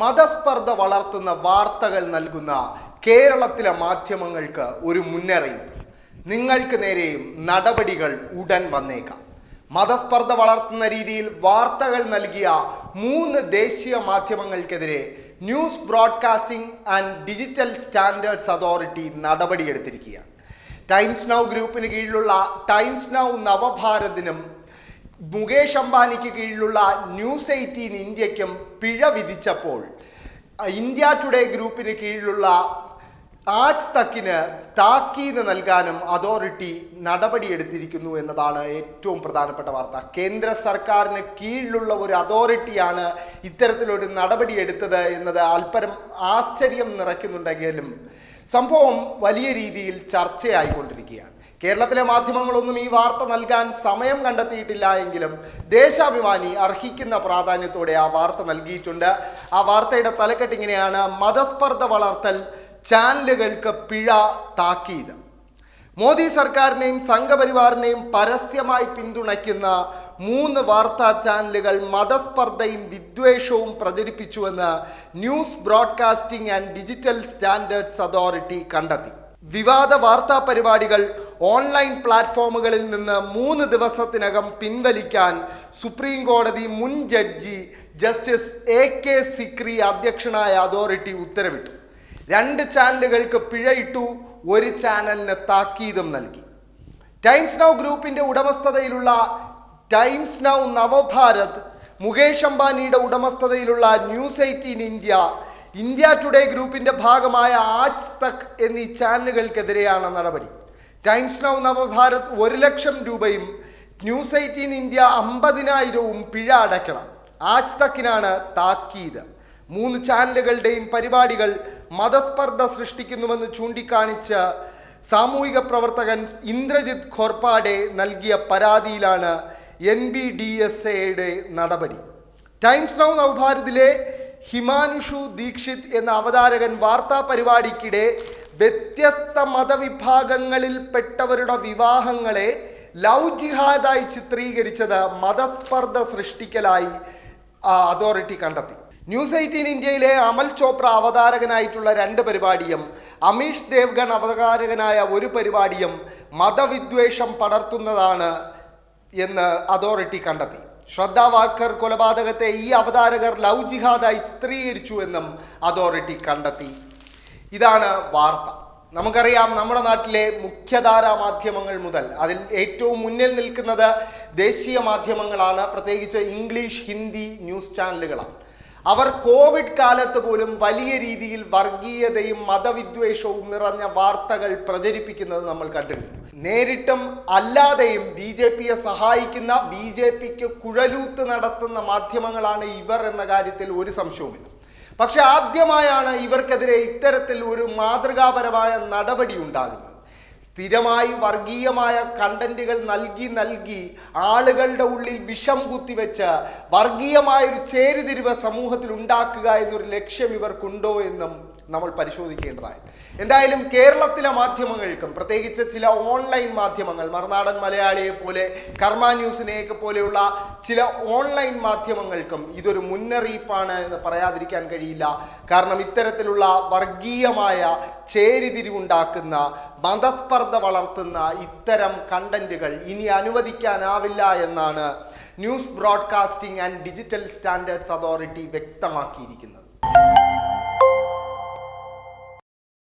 മതസ്പർദ്ധ വളർത്തുന്ന വാർത്തകൾ നൽകുന്ന കേരളത്തിലെ മാധ്യമങ്ങൾക്ക് ഒരു മുന്നറിയിപ്പ്. നിങ്ങൾക്ക് നേരെയും നടപടികൾ ഉടൻ വന്നേക്കാം. മതസ്പർദ്ധ വളർത്തുന്ന രീതിയിൽ വാർത്തകൾ നൽകിയ മൂന്ന് ദേശീയ മാധ്യമങ്ങൾക്കെതിരെ news broadcasting and digital standards authority നടപടിയെടുത്തിരിക്കുകയാണ്. Times Now ഗ്രൂപ്പിന് കീഴിലുള്ള ടൈംസ് നൗ നവഭാരതിനും മുകേഷ് അംബാനിക്ക് കീഴിലുള്ള ന്യൂസ് എയ്റ്റീൻ ഇന്ത്യക്കും പിഴ വിധിച്ചപ്പോൾ ഇന്ത്യ ടുഡേ ഗ്രൂപ്പിന് കീഴിലുള്ള ആജ് തക്കിന് താക്കീത് നൽകാനും അതോറിറ്റി നടപടിയെടുത്തിരിക്കുന്നു എന്നതാണ് ഏറ്റവും പ്രധാനപ്പെട്ട വാർത്ത. കേന്ദ്ര സർക്കാരിന് കീഴിലുള്ള ഒരു അതോറിറ്റിയാണ് ഇത്തരത്തിലൊരു നടപടിയെടുത്തത് എന്നത് അല്പരം ആശ്ചര്യം നിറയ്ക്കുന്നുണ്ടെങ്കിലും സംഭവം വലിയ രീതിയിൽ ചർച്ചയായിക്കൊണ്ടിരിക്കുകയാണ്. കേരളത്തിലെ മാധ്യമങ്ങളൊന്നും ഈ വാർത്ത നൽകാൻ സമയം കണ്ടെത്തിയിട്ടില്ല എങ്കിലും ദേശാഭിമാനി അർഹിക്കുന്ന പ്രാധാന്യത്തോടെ ആ വാർത്ത നൽകിയിട്ടുണ്ട്. ആ വാർത്തയുടെ തലക്കെട്ട് ഇങ്ങനെയാണ്. മതസ്പർദ്ധ വളർത്തൽ ചാനലുകൾക്ക് പിഴ താക്കീത്. മോദി സർക്കാരിനെയും സംഘപരിവാറിനെയും പരസ്യമായി പിന്തുണയ്ക്കുന്ന മൂന്ന് വാർത്താ ചാനലുകൾ മതസ്പർദ്ധയും വിദ്വേഷവും പ്രചരിപ്പിച്ചുവെന്ന് news broadcasting and digital standards authority കണ്ടെത്തി. വിവാദ വാർത്താ പരിപാടികൾ ഓൺലൈൻ പ്ലാറ്റ്ഫോമുകളിൽ നിന്ന് മൂന്ന് ദിവസത്തിനകം പിൻവലിക്കാൻ സുപ്രീം കോടതി മുൻ judge justice A K Sikri അധ്യക്ഷനായ അതോറിറ്റി ഉത്തരവിട്ടു. രണ്ട് ചാനലുകൾക്ക് പിഴയിട്ടു ഒരു ചാനലിന് താക്കീതും നൽകി. ടൈംസ് നൗ ഗ്രൂപ്പിന്റെ ഉടമസ്ഥതയിലുള്ള ടൈംസ് നൗ നവഭാരത് മുകേഷ് അംബാനിയുടെ ഉടമസ്ഥതയിലുള്ള News eighteen India India today ഗ്രൂപ്പിന്റെ ഭാഗമായ ആജ് തക് എന്നീ ചാനലുകൾക്കെതിരെയാണ് നടപടി. ടൈംസ് നൗ നവഭാരത് ഒരു ലക്ഷം രൂപയും ന്യൂസ് എയ്റ്റീൻ ഇന്ത്യ അമ്പതിനായിരവും പിഴ അടയ്ക്കണം. ആജ് തക്കിനാണ് താക്കീത്. മൂന്ന് ചാനലുകളുടെയും പരിപാടികൾ മതസ്പർദ്ധ സൃഷ്ടിക്കുന്നുവെന്ന് ചൂണ്ടിക്കാണിച്ച് സാമൂഹിക പ്രവർത്തകൻ ഇന്ദ്രജിത് ഖോർപ്പാടെ നൽകിയ പരാതിയിലാണ് എൻ ബി ഡി എസ് എയുടെ നടപടി. ടൈംസ് നൗ നവഭാരതിലെ ഹിമാനുഷു ദീക്ഷിത് എന്ന അവതാരകൻ വാർത്താ പരിപാടിക്കിടെ വ്യത്യസ്ത മതവിഭാഗങ്ങളിൽപ്പെട്ടവരുടെ വിവാഹങ്ങളെ ലവ് ജിഹാദായി ചിത്രീകരിച്ചത് മതസ്പർദ്ധ സൃഷ്ടിക്കലായി അതോറിറ്റി കണ്ടെത്തി. ന്യൂസ് എയ്റ്റീൻ ഇന്ത്യയിലെ അമൽ ചോപ്ര അവതാരകനായിട്ടുള്ള രണ്ട് പരിപാടിയും അമീഷ് ദേവ്ഗൺ അവതാരകനായ ഒരു പരിപാടിയും മതവിദ്വേഷം പടർത്തുന്നതാണ് എന്ന് അതോറിറ്റി കണ്ടെത്തി. ശ്രദ്ധ വാക്കർ കൊലപാതകത്തെ ഈ അവതാരകർ ലവ് ജിഹാദായി ചിത്രീകരിച്ചു എന്നും അതോറിറ്റി കണ്ടെത്തി. ഇതാണ് വാർത്ത. നമുക്കറിയാം നമ്മുടെ നാട്ടിലെ മുഖ്യധാരാ മാധ്യമങ്ങൾ മുതൽ അതിൽ ഏറ്റവും മുന്നിൽ നിൽക്കുന്നത് ദേശീയ മാധ്യമങ്ങളാണ് പ്രത്യേകിച്ച് ഇംഗ്ലീഷ് ഹിന്ദി ന്യൂസ് ചാനലുകളാണ്. അവർ കോവിഡ് കാലത്ത് പോലും വലിയ രീതിയിൽ വർഗീയതയും മതവിദ്വേഷവും നിറഞ്ഞ വാർത്തകൾ പ്രചരിപ്പിക്കുന്നത് നമ്മൾ കണ്ടിരുന്നു. നേരിട്ടും അല്ലാതെയും ബി ജെ പിയെ സഹായിക്കുന്ന ബി ജെ പിക്ക് കുഴലൂത്ത് നടത്തുന്ന മാധ്യമങ്ങളാണ് ഇവർ എന്ന കാര്യത്തിൽ ഒരു സംശയവുമില്ല. പക്ഷെ ആദ്യമായാണ് ഇവർക്കെതിരെ ഇത്തരത്തിൽ ഒരു മാതൃകാപരമായ നടപടി ഉണ്ടാകുന്നത്. സ്ഥിരമായി വർഗീയമായ കണ്ടന്റുകൾ നൽകി നൽകി ആളുകളുടെ ഉള്ളിൽ വിഷം കുത്തിവെച്ച് വർഗീയമായൊരു ചേരുതിരിവ് സമൂഹത്തിൽ ഉണ്ടാക്കുക എന്നൊരു ലക്ഷ്യം ഇവർക്കുണ്ടോ എന്നും നമ്മൾ പരിശോധിക്കേണ്ടതായി. എന്തായാലും കേരളത്തിലെ മാധ്യമങ്ങൾക്കും പ്രത്യേകിച്ച് ചില ഓൺലൈൻ മാധ്യമങ്ങൾ മറുനാടൻ മലയാളിയെ പോലെ കർമ്മ ന്യൂസിനെയൊക്കെ പോലെയുള്ള ചില ഓൺലൈൻ മാധ്യമങ്ങൾക്കും ഇതൊരു മുന്നറിയിപ്പാണ് എന്ന് പറയാതിരിക്കാൻ കഴിയില്ല. കാരണം ഇത്തരത്തിലുള്ള വർഗീയമായ ചേരിതിരിവുണ്ടാക്കുന്ന മതസ്പർദ്ധ വളർത്തുന്ന ഇത്തരം കണ്ടന്റുകൾ ഇനി അനുവദിക്കാനാവില്ല എന്നാണ് news broadcasting and digital standards authority വ്യക്തമാക്കിയിരിക്കുന്നത്.